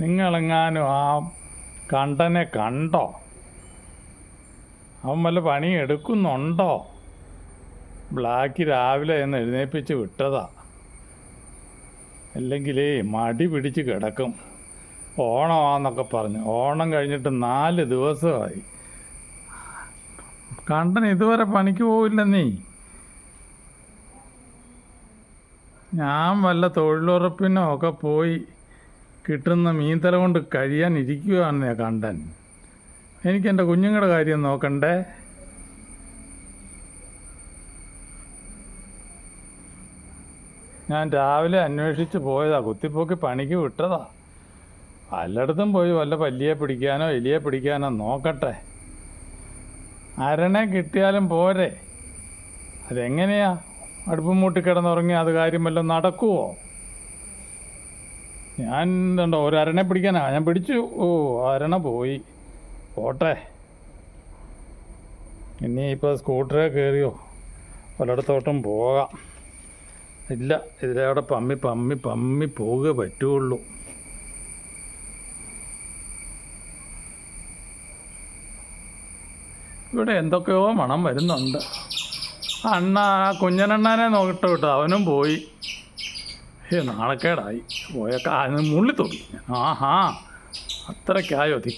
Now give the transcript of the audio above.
നിങ്ങളെങ്ങാനും ആ കണ്ടനെ കണ്ടോ? അവൻ വല്ല പണി എടുക്കുന്നുണ്ടോ? ബ്ലാക്ക് രാവിലെ എന്ന് എഴുന്നേൽപ്പിച്ച് വിട്ടതാ. അല്ലെങ്കിലേ മടി പിടിച്ച് കിടക്കും. ഓണമാന്നൊക്കെ പറഞ്ഞു. ഓണം കഴിഞ്ഞിട്ട് നാല് ദിവസമായി. കണ്ടൻ ഇതുവരെ പണിക്ക് പോവില്ല നീ. ഞാൻ വല്ല തൊഴിലുറപ്പിനോ ഒക്കെ പോയി കിട്ടുന്ന മീൻതല കൊണ്ട് കഴിയാൻ ഇരിക്കുകയാണ് കണ്ടൻ. എനിക്ക് എന്റെ കുഞ്ഞുങ്ങളുടെ കാര്യം നോക്കണ്ടേ? ഞാൻ രാവിലെ അന്വേഷിച്ച് പോയതാ. കുത്തിപ്പോക്കി പണിക്ക് വിട്ടതാ. പലയിടത്തും പോയി വല്ല പല്ലിയെ പിടിക്കാനോ എലിയെ പിടിക്കാനോ നോക്കട്ടെ. അരണെ കിട്ടിയാലും പോരെ. അതെങ്ങനെയാ? അടുപ്പും മൂട്ടി കിടന്നുറങ്ങി അത് കാര്യം വല്ലതും നടക്കുവോ? ഞാൻ എന്തുണ്ടോ ഒരു അരണെ പിടിക്കാനാ ഞാൻ പിടിച്ചു. ഓ അരണ പോയി. പോട്ടെ. ഇനി ഇപ്പോൾ സ്കൂട്ടറെ കയറിയോ പലയിടത്തോട്ടും പോകാം. ഇല്ല ഇതിലവിടെ പമ്മി പമ്മി പമ്മി പോവുക പറ്റുള്ളൂ. ഇവിടെ എന്തൊക്കെയോ മണം വരുന്നുണ്ട്. അണ്ണ കുഞ്ഞനണ്ണാനെ നോക്കട്ടെ കേട്ടോ. അവനും പോയി. നാണക്കേടായി പോയ കാ മുള്ളി തൊടി ആഹാ അത്രയ്ക്കായോ? ധിക്ക